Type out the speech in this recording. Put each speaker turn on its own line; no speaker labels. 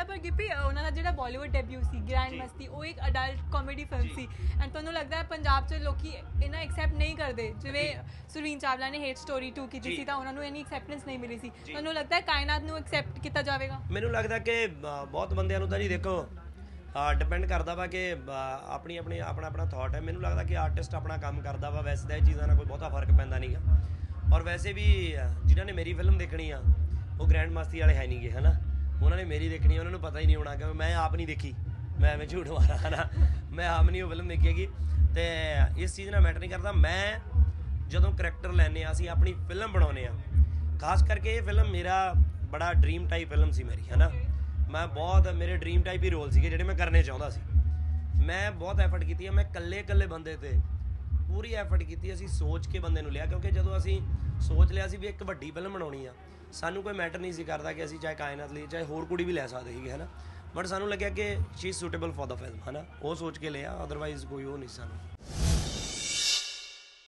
ਆ ਪਰ ਗਿੱਪੀ ਉਹਨਾਂ ਦਾ ਜਿਹੜਾ ਬਾਲੀਵੁੱਡ ਡੈਬਿਊ ਸੀ ਗ੍ਰੈਂਡ ਮਸਤੀ ਉਹ ਇੱਕ ਅਡਲਟ ਕਾਮੇਡੀ ਫਿਲਮ ਸੀ। ਐਂਡ ਤੁਹਾਨੂੰ ਲੱਗਦਾ ਹੈ ਪੰਜਾਬ 'ਚ ਲੋਕੀ ਇਹਨਾਂ ਐਕਸੈਪਟ ਨਹੀਂ ਕਰਦੇ? ਜਿਵੇਂ ਸੁਰੀਨ ਚਾਵਲਾ ਨੇ ਹੇਟ ਸਟੋਰੀ 2 ਕੀਤੀ। ਸੀ ਤਾਂ ਉਹਨਾਂ ਨੂੰ ਇੰਨੀ ਐਕਸੈਪਟੈਂਸ ਨਹੀਂ ਮਿਲੀ ਸੀ। ਤੁਹਾਨੂੰ ਲੱਗਦਾ ਹੈ ਕਾਇਨਾਤ ਨੂੰ ਐਕਸੈਪਟ ਕੀਤਾ ਜਾਵੇਗਾ?
ਮੈਨੂੰ ਲੱਗਦਾ ਕਿ ਬਹੁਤ ਬੰਦਿਆਂ ਨੂੰ ਤਾਂ ਜੀ ਦੇਖੋ ਡਿਪੈਂਡ ਕਰਦਾ ਵਾ ਕਿ ਆਪਣੀ ਆਪਣੀ ਆਪਣਾ ਆਪਣਾ ਥਾਟ ਹੈ। ਮੈਨੂੰ ਲੱਗਦਾ ਕਿ ਆਰਟਿਸਟ ਆਪਣਾ ਕੰਮ ਕਰਦਾ ਵਾ। ਵੈਸੇ ਤਾਂ ਇਹ ਚੀਜ਼ਾਂ ਨਾਲ ਕੋਈ ਬਹੁਤਾ ਫ਼ਰਕ ਪੈਂਦਾ ਨਹੀਂਗਾ ਔਰ ਵੈਸੇ ਵੀ ਜਿਨ੍ਹਾਂ ਨੇ ਮੇਰੀ ਫਿਲਮ ਦੇਖਣੀ ਆ ਉਹ ਗ੍ਰੈਂਡ ਮਸਤੀ ਵਾਲੇ ਹੈ ਨਹੀਂਗੇ ਹਨਾ? ਉਹਨਾਂ ਨੇ ਮੇਰੀ ਦੇਖਣੀ ਉਹਨਾਂ ਨੂੰ ਪਤਾ ਹੀ ਨਹੀਂ ਹੋਣਾ ਕਿ ਮੈਂ ਆਪ ਨਹੀਂ ਦੇਖੀ। ਮੈਂ ਐਵੇਂ ਝੂਠ ਮਾਰਾਂ, ਹਨਾ? ਮੈਂ ਆਪ ਨਹੀਂ ਉਹ ਫਿਲਮ ਦੇਖੀ ਹੈਗੀ ਤੇ ਇਸ ਚੀਜ਼ ਨਾਲ ਮੈਟਰ ਨਹੀਂ ਕਰਦਾ। ਮੈਂ ਜਦੋਂ ਕਰੈਕਟਰ ਲੈਨੇ ਆ ਅਸੀਂ ਆਪਣੀ ਫਿਲਮ ਬਣਾਉਨੇ ਆ ਖਾਸ ਕਰਕੇ ਇਹ ਫਿਲਮ ਮੇਰਾ ਬੜਾ ਡ੍ਰੀਮ ਟਾਈਪ ਫਿਲਮ ਸੀ ਮੇਰੀ, ਹਨਾ? ਮੈਂ ਬਹੁਤ, ਮੇਰੇ ਡ੍ਰੀਮ ਟਾਈਪ ਹੀ ਰੋਲ ਸੀਗੇ ਜਿਹੜੇ ਮੈਂ ਕਰਨੇ ਚਾਹੁੰਦਾ ਸੀ। ਮੈਂ ਬਹੁਤ ਐਫਰਟ ਕੀਤੀ ਹੈ ਮੈਂ ਇਕੱਲੇ ਇਕੱਲੇ ਬੰਦੇ ਤੇ ਪੂਰੀ ਐਫਰਟ ਕੀਤੀ ਅਸੀਂ ਸੋਚ ਕੇ ਬੰਦੇ ਨੂੰ ਲਿਆ, ਕਿਉਂਕਿ ਜਦੋਂ ਅਸੀਂ ਸੋਚ ਲਿਆ ਸੀ ਵੀ ਇੱਕ ਵੱਡੀ ਫਿਲਮ ਬਣਾਉਣੀ ਆ ਸਾਨੂੰ ਕੋਈ ਮੈਟਰ ਨਹੀਂ ਸੀ ਕਰਦਾ ਕਿ ਅਸੀਂ ਚਾਹੇ ਕਾਇਨਾਤ ਲਈ, ਚਾਹੇ ਹੋਰ ਕੁੜੀ ਵੀ ਲੈ ਸਕਦੇ ਸੀਗੇ, ਹਨਾ? ਬਟ ਸਾਨੂੰ ਲੱਗਿਆ ਕਿ she is suitable for the film ਹਨਾ? ਉਹ ਸੋਚ ਕੇ ਲਿਆ ਅਦਰਵਾਈਜ਼ ਕੋਈ ਉਹ ਨਹੀਂ ਸੀ ਸਾਨੂੰ।